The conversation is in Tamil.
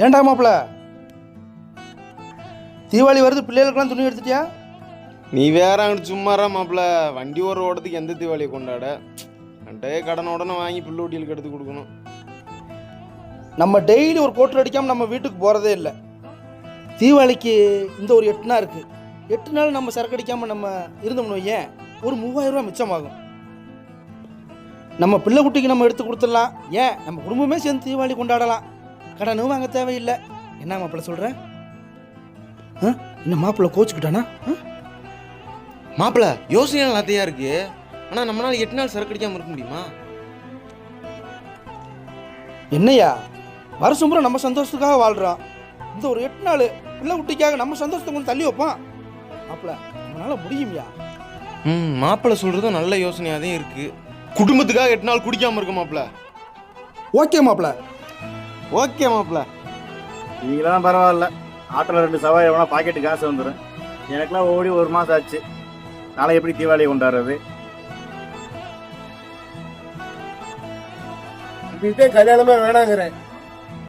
ஏன்டா மாப்பிள தீபாவளி வருது பிள்ளைகளுக்கெல்லாம் துணி எடுத்துட்டியா? நீ வேற அங்கிட்டு சும்மாரா மாப்பிள்ள. வண்டி ஒரு ஓடத்துக்கு எந்த தீபாவளியை கொண்டாட? அன்ட்டே கடன் உடனே வாங்கி பிள்ளை ஊட்டியலுக்கு எடுத்து கொடுக்கணும். நம்ம டெய்லி ஒரு கோட்டர் அடிக்காமல் நம்ம வீட்டுக்கு போகிறதே இல்லை. தீபாவளிக்கு இந்த ஒரு எட்டு நாள் இருக்குது எட்டு நாள் நம்ம சரக்கு அடிக்காமல் நம்ம இருந்தோம்னு ஏன் ஒரு மூவாயிரம் ரூபாய் மிச்சமாகும். நம்ம பிள்ளை குட்டிக்கு நம்ம எடுத்து கொடுத்துடலாம். ஏன்? நம்ம குடும்பமே சேர்ந்து தீபாவளி கொண்டாடலாம். கடனும் வாங்க தேவையில்லை. என்ன மாப்பிள்ள சொல்கிறேன் என்ன மாப்பிள்ள கோச்சுக்கிட்டானா? ஆ? மாப்பிள்ள யோசனை எல்லாத்தையா இருக்கு. ஆனா நம்மளால எட்டு நாள் சரக்கு இருக்க முடியுமா? என்னய்யா? வருஷம் பூரா நம்ம சந்தோஷத்துக்காக வாழ்கிறோம் இந்த ஒரு எட்டு நாள் பிள்ளை குட்டிக்காக நம்ம சந்தோஷத்தை கொஞ்சம் தள்ளி வைப்பான். மாப்பிள்ள நம்மளால முடியும்யா? ம் மாப்பிள்ள சொல்றதும் நல்ல யோசனையாதே இருக்கு. குடும்பத்துக்காக எட்டு நாள் குடிக்காம இருக்க மாப்பிள்ள. ஓகே மாப்பிள்ள. ஓகே மாப்பிள்ள. நீங்களாம் பரவாயில்ல. ஆட்டோவில் ரெண்டு சவாய் எவனா பாக்கெட்டு காசு வந்துடும் எனக்கெல்லாம் ஓடி ஒரு மாதம் ஆச்சு. நாளை எப்படி தீபாவளியை கொண்டாடுறது? இதுக்கே கல்யாணமே வேணாங்கிறேன்.